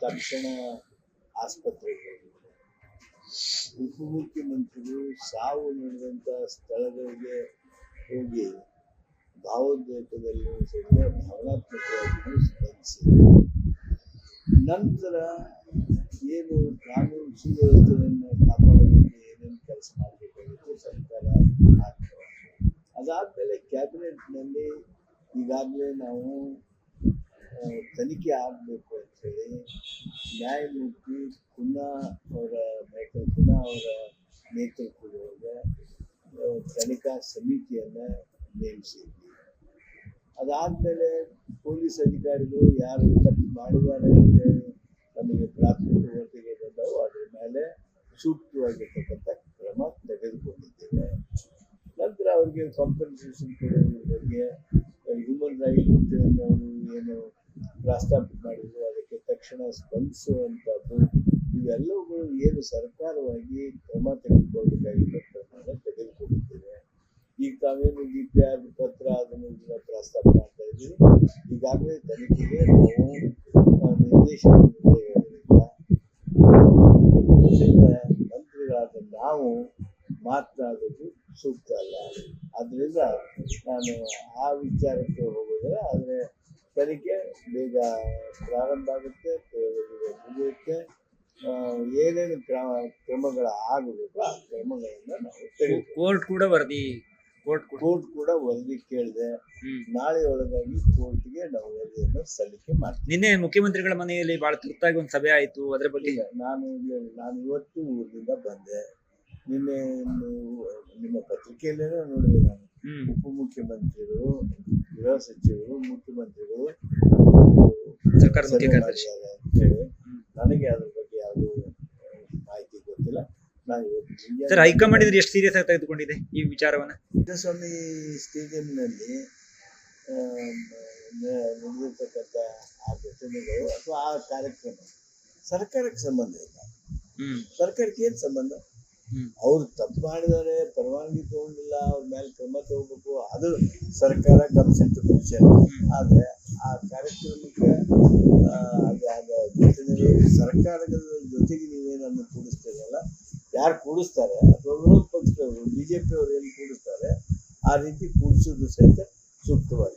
ತಕ್ಷಣ ಆಸ್ಪತ್ರೆಗೆ ಉಪಮುಖ್ಯಮಂತ್ರಿಗಳು ಸಾವು ನಡೆದಂಥ ಸ್ಥಳಗಳಿಗೆ ಹೋಗಿ ಭಾವೋದ್ರೇಕದಲ್ಲೂ ಸಹಿತ ಭಾವನಾತ್ಮಕವಾಗಿಯೂ ಸ್ಪಂದಿಸಿದರು ನಂತರ ಏನು ಕಾನೂನು ಸುವ್ಯವಸ್ಥೆಯನ್ನು ಕಾಪಾಡೋದಕ್ಕೆ ಏನೇನು ಕೆಲಸ ಮಾಡಬೇಕಾಗಿತ್ತು ಸರ್ಕಾರ ಅದಾದ್ಮೇಲೆ ಕ್ಯಾಬಿನೆಟ್ನಲ್ಲಿ ಈಗಾಗಲೇ ನಾವು ತನಿಖೆ ಆಗಬೇಕು ಅಂತೇಳಿ ನ್ಯಾಯಮೂರ್ತಿ ಕುನ್ನಾ ಅವರ ನೇತೃ ಕುನ್ನಾ ಅವರ ನೇತೃತ್ವದೊಳಗೆ ಆ, ತನಿಖಾ ಸಮಿತಿಯನ್ನು ನೇಮಿಸಿದ್ವಿ ಅದಾದಮೇಲೆ ಪೊಲೀಸ್ ಅಧಿಕಾರಿಗಳು ಯಾರು ತಪ್ಪು ಮಾಡಿದ್ದಾರೆ ಅಂತೇಳಿ ನಮಗೆ ಪ್ರಾಥಮಿಕ ವರದಿಗೆ ಬಂದವು ಅದ್ರ ಮೇಲೆ ಸೂಕ್ತವಾಗಿರ್ತಕ್ಕಂಥ ಕ್ರಮ ತೆಗೆದುಕೊಂಡಿದ್ದೇವೆ ನಂತರ ಅವ್ರಿಗೆ ಕಾಂಪನ್ಸೇಷನ್ ಕೊಡೋದ್ರ ಬಗ್ಗೆ ಹ್ಯೂಮನ್ ರೈಟ್ ಅವರು ಏನು ಪ್ರಸ್ತಾಪ ಮಾಡಿದ್ರು, ಅದಕ್ಕೆ ತಕ್ಷಣ ಸ್ಪಂದಿಸುವಂಥದ್ದು ಇವೆಲ್ಲವುಗಳು ಏನು ಸರ್ಕಾರವಾಗಿ ಕ್ರಮ ತೆಗೆದುಕೊಳ್ಬೇಕಾಗಿರೋ ಅಂತ ತೆಗೆದುಕೊಂಡಿದ್ದೇವೆ ಈಗ ತಾವೇನು ಡಿ ಪಿ ಆರ್ ಪತ್ರ ಅದನ್ನು ಇದನ್ನ ಪ್ರಸ್ತಾಪ ಮಾಡ್ತಾ ಇದ್ದೀವಿ ಈಗಾಗಲೇ ತನಿಖೆಗೆ ನಾವು ನಿರ್ದೇಶನದಿಂದ ಮಂತ್ರಿಗಳಾದ ನಾವು ಮಾತನಾಡೋದು ಸೂಕ್ತ ಅಲ್ಲ. ಅದರಿಂದ ನಾನು ಆ ವಿಚಾರಕ್ಕೆ ಹೋಗೋದಿಲ್ಲ ಆದರೆ ತನಿಖೆ ಬೇಗ ಪ್ರಾರಂಭ ಆಗುತ್ತೆ ಮುಗಿಯುತ್ತೆ ಏನೇನು ಕ್ರಮ ಕ್ರಮಗಳು ಆಗಬೇಕು ಆ ಕ್ರಮಗಳನ್ನು ನಾವು ತೆಗೆದು ಕೋರ್ಟ್ ಕೂಡ ವರದಿ ಕೋರ್ಟ್ ಕೋರ್ಟ್ ಕೂಡ ವರದಿ ಕೇಳಿದೆ. ನಾಳೆ ಒಳಗಾಗಿ ಕೋರ್ಟ್ಗೆ ನಾವು ವರದಿಯನ್ನು ಸಲ್ಲಿಕೆ ಮಾಡ್ತೀವಿ. ನಿನ್ನೆ ಮುಖ್ಯಮಂತ್ರಿಗಳ ಮನೆಯಲ್ಲಿ ಬಹಳ ತುರ್ತಾಗಿ ಒಂದು ಸಭೆ ಆಯಿತು ಅದರ ಬಗ್ಗೆ ನಾನು ಇಲ್ಲಿ ನಾನು ಇವತ್ತು ಊರಿನಿಂದ ಬಂದೆ. ನಿನ್ನೆ ನಿಮ್ಮ ಪತ್ರಿಕೆಯಲ್ಲೇನೋ ನೋಡಿದೆ ನಾನು ಉಪ ಉಪಮುಖ್ಯಮಂತ್ರಿಗಳು ಗೃಹ ಸಚಿವರು ಮುಖ್ಯಮಂತ್ರಿಗಳು ಅಂತೇಳಿ ನನಗೆ ಅದ್ರ ಬಗ್ಗೆ ಯಾವುದೂ ಮಾಹಿತಿ ಗೊತ್ತಿಲ್ಲ. ನಾನು ಸರ್ ಹೈಕಮಾಂಡ್ ಇದ್ರೆ ಎಷ್ಟು ಸೀರಿಯಸ್ ಆಗಿ ತೆಗೆದುಕೊಂಡಿದೆ ಈ ವಿಚಾರವನ್ನ? ಸ್ವಾಮಿ ಸ್ಟೇಡಿಯಂನಲ್ಲಿ ನಡೆದಿರ್ತಕ್ಕಂಥ ಆ ಘಟನೆಗಳು ಅಥವಾ ಆ ಕಾರ್ಯಕ್ರಮ ಸರ್ಕಾರಕ್ಕೆ ಸಂಬಂಧ ಇಲ್ಲ. ಹ್ಮ್. ಸರ್ಕಾರಕ್ಕೆ ಏನು ಸಂಬಂಧ? ಅವ್ರು ತಪ್ಪು ಮಾಡಿದ್ದಾರೆ ಪರವಾನಗಿ ತಗೊಂಡಿಲ್ಲ ಅವ್ರ ಮೇಲೆ ಕ್ರಮ ತಗೋಬೇಕು ಅದು ಸರ್ಕಾರ ಗಮನಿಸಿಟ್ಟು ವಿಷಯ ಆದ್ರೆ ಆ ಕಾರ್ಯಕ್ರಮಕ್ಕೆ ಸರ್ಕಾರದ ಜೊತೆಗೆ ನೀವೇನನ್ನು ಕೂಡಿಸ್ತೀರಲ್ಲ ಯಾರು ಕೂಡಿಸ್ತಾರೆ ಅಥವಾ ವಿರೋಧ ಪಕ್ಷದವರು ಬಿ ಜೆ ಪಿ ಅವರು ಏನು ಕೂಡಿಸ್ತಾರೆ ಆ ರೀತಿ ಕೂಡಿಸೋದು ಸಹಿತ ಸೂಕ್ತವಾಗಿ